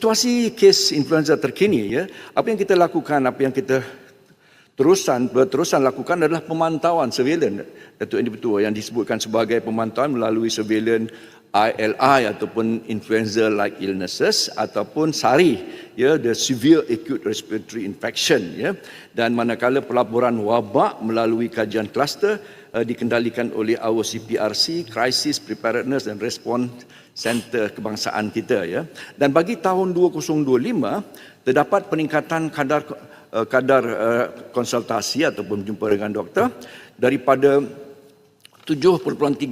Situasi kes influenza terkini ya, apa yang kita lakukan, apa yang kita terusan berterusan lakukan adalah pemantauan surveillance. Datuk Endi Betua yang disebutkan sebagai pemantauan melalui surveillance ILI ataupun influenza like illnesses ataupun SARI ya the severe acute respiratory infection ya. Dan manakala pelaporan wabak melalui kajian kluster uh, dikendalikan oleh our CPRC crisis preparedness and response center kebangsaan kita ya. Dan bagi tahun 2025 terdapat peningkatan kadar uh, kadar uh, konsultasi ataupun jumpa dengan doktor daripada 7.38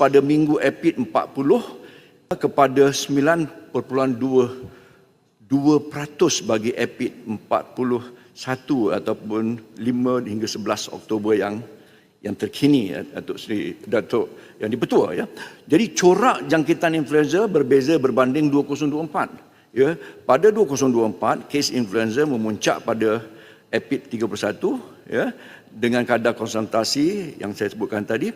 pada minggu epid 40 kepada 9.22 bagi epid 41 ataupun 5 hingga 11 Oktober yang yang terkini ya, Datuk Seri Datuk yang dipetua ya. Jadi corak jangkitan influenza berbeza berbanding 2024. Ya, pada 2024 kes influenza memuncak pada epid 31 ya dengan kadar konsentrasi yang saya sebutkan tadi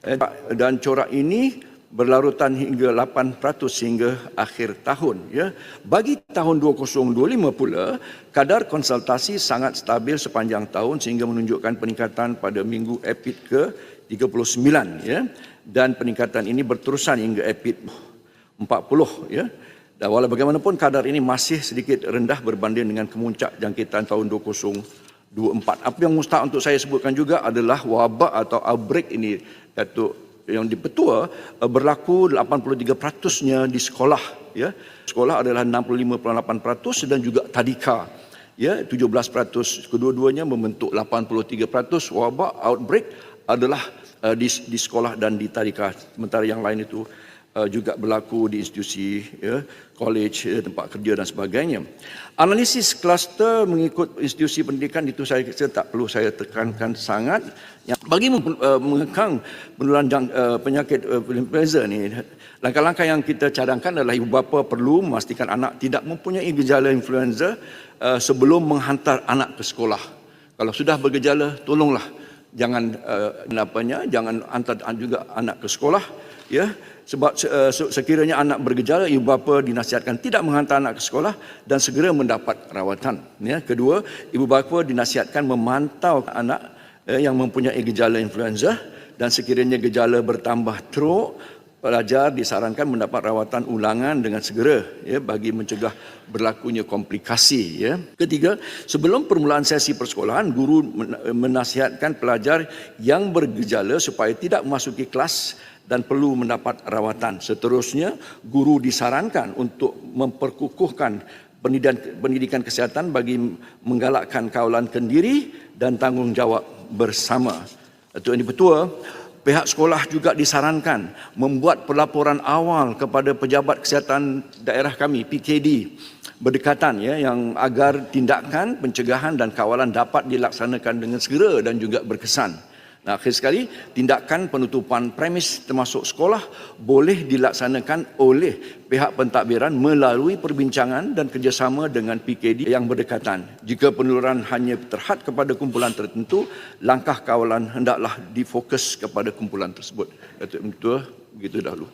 Eh, dan corak ini berlarutan hingga 8% hingga akhir tahun ya. Bagi tahun 2025 pula kadar konsultasi sangat stabil sepanjang tahun sehingga menunjukkan peningkatan pada minggu epid ke 39 ya. Dan peningkatan ini berterusan hingga epid 40 ya. Dan walau bagaimanapun kadar ini masih sedikit rendah berbanding dengan kemuncak jangkitan tahun 2020 24. Apa yang mustahak untuk saya sebutkan juga adalah wabak atau outbreak ini Datuk yang dipetua eh, berlaku 83%-nya di sekolah ya. Sekolah adalah 65.8% dan juga tadika ya 17%. Kedua-duanya membentuk 83% wabak outbreak adalah uh, di, di sekolah dan di tadika. Sementara yang lain itu uh, juga berlaku di institusi ya, college, ya, tempat kerja dan sebagainya. Analisis kluster mengikut institusi pendidikan itu saya, saya tak perlu saya tekankan sangat. Yang bagi uh, mengekang penularan uh, penyakit influenza ni, langkah-langkah yang kita cadangkan adalah ibu bapa perlu memastikan anak tidak mempunyai gejala influenza uh, sebelum menghantar anak ke sekolah. Kalau sudah bergejala, tolonglah jangan uh, apanya, jangan hantar juga anak ke sekolah ya sebab uh, sekiranya anak bergejala ibu bapa dinasihatkan tidak menghantar anak ke sekolah dan segera mendapat rawatan. Ya kedua ibu bapa dinasihatkan memantau anak uh, yang mempunyai gejala influenza dan sekiranya gejala bertambah teruk pelajar disarankan mendapat rawatan ulangan dengan segera ya bagi mencegah berlakunya komplikasi ya. Ketiga, sebelum permulaan sesi persekolahan guru menasihatkan pelajar yang bergejala supaya tidak memasuki kelas dan perlu mendapat rawatan. Seterusnya, guru disarankan untuk memperkukuhkan pendidikan, pendidikan kesihatan bagi menggalakkan kawalan kendiri dan tanggungjawab bersama. Itu ini betul. Pihak sekolah juga disarankan membuat pelaporan awal kepada pejabat kesihatan daerah kami PKD berdekatan ya yang agar tindakan pencegahan dan kawalan dapat dilaksanakan dengan segera dan juga berkesan. Nah, akhir sekali, tindakan penutupan premis termasuk sekolah boleh dilaksanakan oleh pihak pentadbiran melalui perbincangan dan kerjasama dengan PKD yang berdekatan. Jika penularan hanya terhad kepada kumpulan tertentu, langkah kawalan hendaklah difokus kepada kumpulan tersebut. Datuk Mentua, begitu dahulu.